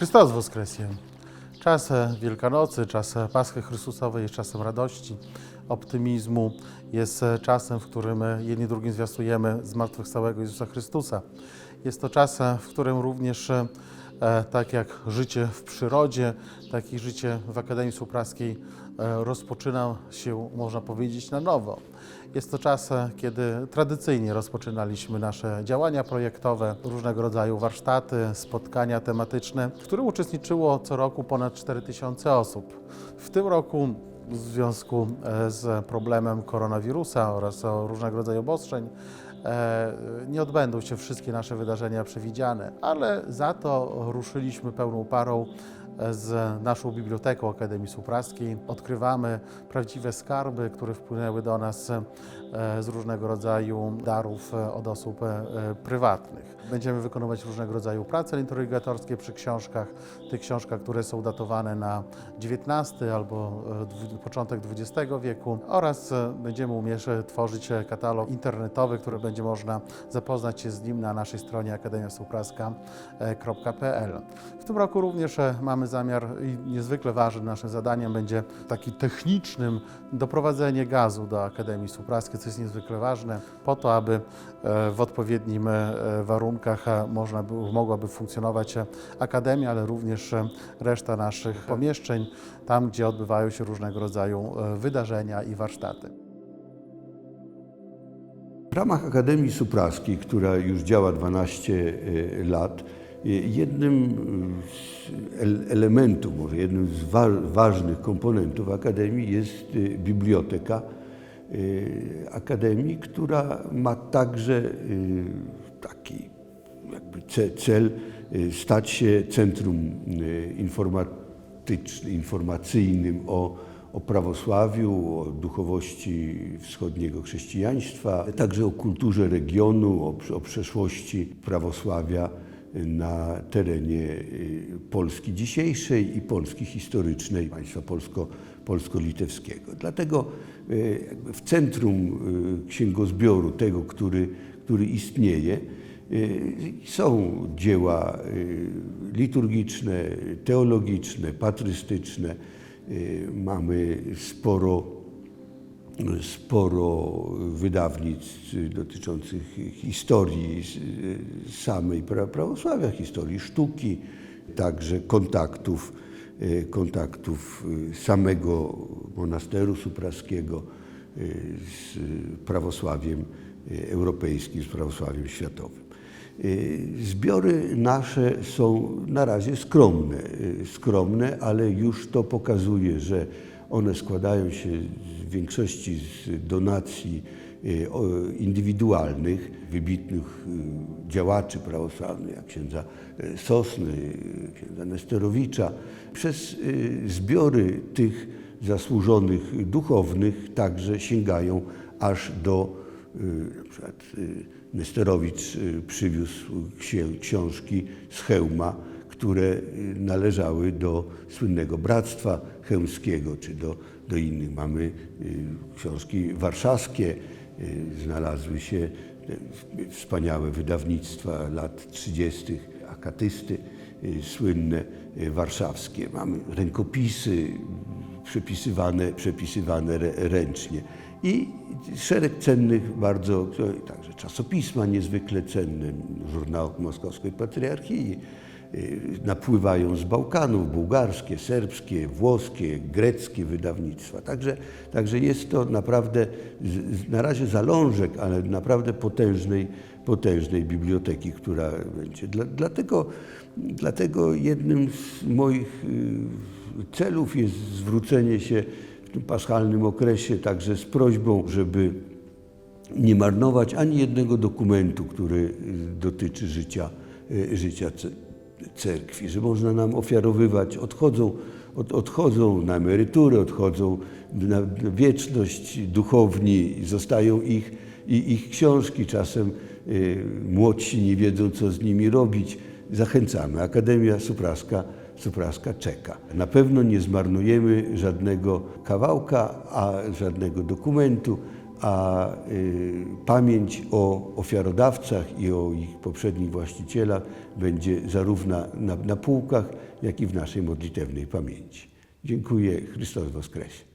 Chrystus Woskresje. Czas Wielkanocy, czas Paschy Chrystusowej jest czasem radości, optymizmu, jest e, czasem, w którym e, jedni drugim zwiastujemy zmartwychwstałego Jezusa Chrystusa. Jest to czas, e, w którym również, tak jak życie w przyrodzie, tak i życie w Akademii Supraskiej e, rozpoczyna się, można powiedzieć, na nowo. Jest to czas, e, kiedy tradycyjnie rozpoczynaliśmy nasze działania projektowe, różnego rodzaju warsztaty, spotkania tematyczne, w których uczestniczyło co roku ponad 4000 osób. W tym roku w związku e, z problemem koronawirusa oraz różnego rodzaju obostrzeń e, nie odbędą się wszystkie nasze wydarzenia przewidziane, ale za to ruszyliśmy pełną parą. e, z naszą biblioteką Akademii Supraskiej. Odkrywamy prawdziwe skarby, które wpłynęły do nas e, z różnego rodzaju darów e, od osób e, prywatnych. Będziemy wykonywać różnego rodzaju prace interrogatorskie przy książkach, tych książkach, które są datowane na XIX albo początek XX wieku oraz będziemy e, tworzyć katalog internetowy, który będzie można zapoznać się z nim na naszej stronie akademiasupraska.pl. W tym roku również mamy zamiar i niezwykle ważnym naszym zadaniem będzie taki technicznym doprowadzenie gazu do Akademii Supraskiej, co jest niezwykle ważne po to, aby e, w odpowiednim e, warunkach e, można by, mogłaby funkcjonować Akademia, ale również reszta naszych pomieszczeń, tam gdzie odbywają się różnego rodzaju wydarzenia i warsztaty. W ramach Akademii Supraskiej, która już działa 12 lat, jednym z el- elementów, może jednym z wa- ważnych komponentów Akademii jest e, biblioteka e, Akademii, która ma także e, taki jakby ce- cel stać się centrum informacyjnym o, o prawosławiu, o duchowości wschodniego chrześcijaństwa, także o kulturze regionu, o, o przeszłości prawosławia na terenie y, Polski dzisiejszej i Polski historycznej, państwa polsko, polsko-litewskiego. Dlatego y, w centrum y, księgozbioru tego, który, który istnieje, są dzieła liturgiczne, teologiczne, patrystyczne. Mamy sporo sporo wydawnictw dotyczących historii s- samej pra- prawosławia, historii sztuki, także kontaktów, e, kontaktów e, samego monasteru supraskiego e, z prawosławiem e, europejskim, z prawosławiem światowym. E, Zbiory nasze są na razie skromne, e, skromne, ale już to pokazuje, że one składają się w większości z donacji e, indywidualnych, wybitnych e, działaczy prawosławnych, jak księdza e, Sosny, księdza Nesterowicza. Przez zbiory tych zasłużonych duchownych także sięgają aż do na przykład Nesterowicz przywiózł książki z Chełma, które y, należały do słynnego Bractwa Chełmskiego, czy do, do innych. Mamy y, książki warszawskie, y, znalazły się wspaniałe wydawnictwa lat 30. Akatysty, słynne warszawskie. Mamy rękopisy, przepisywane, przepisywane ręcznie. I szereg cennych bardzo, także czasopisma niezwykle cenne, żurnał Moskowskiej Patriarchii, napływają z Bałkanów, bułgarskie, serbskie, włoskie, greckie wydawnictwa. Także, także jest to naprawdę na razie zalążek, ale naprawdę potężnej, potężnej biblioteki, która będzie. Dla, dlatego, dlatego jednym z moich y, celów jest zwrócenie się w tym paschalnym okresie także z prośbą, żeby nie marnować ani jednego dokumentu, który y, dotyczy życia, y, życia cerkwi, że można nam ofiarowywać, odchodzą, od, odchodzą na emeryturę, odchodzą na wieczność duchowni, zostają ich, i ich książki, czasem y, młodsi nie wiedzą, co z nimi robić. Zachęcamy. Akademia Supraska, Supraska czeka. Na pewno nie zmarnujemy żadnego kawałka, a żadnego dokumentu, a y, pamięć o ofiarodawcach i o ich poprzednich właścicielach będzie zarówno na, na półkach, jak i w naszej modlitewnej pamięci. Dziękuję. Chrystus Woskresie.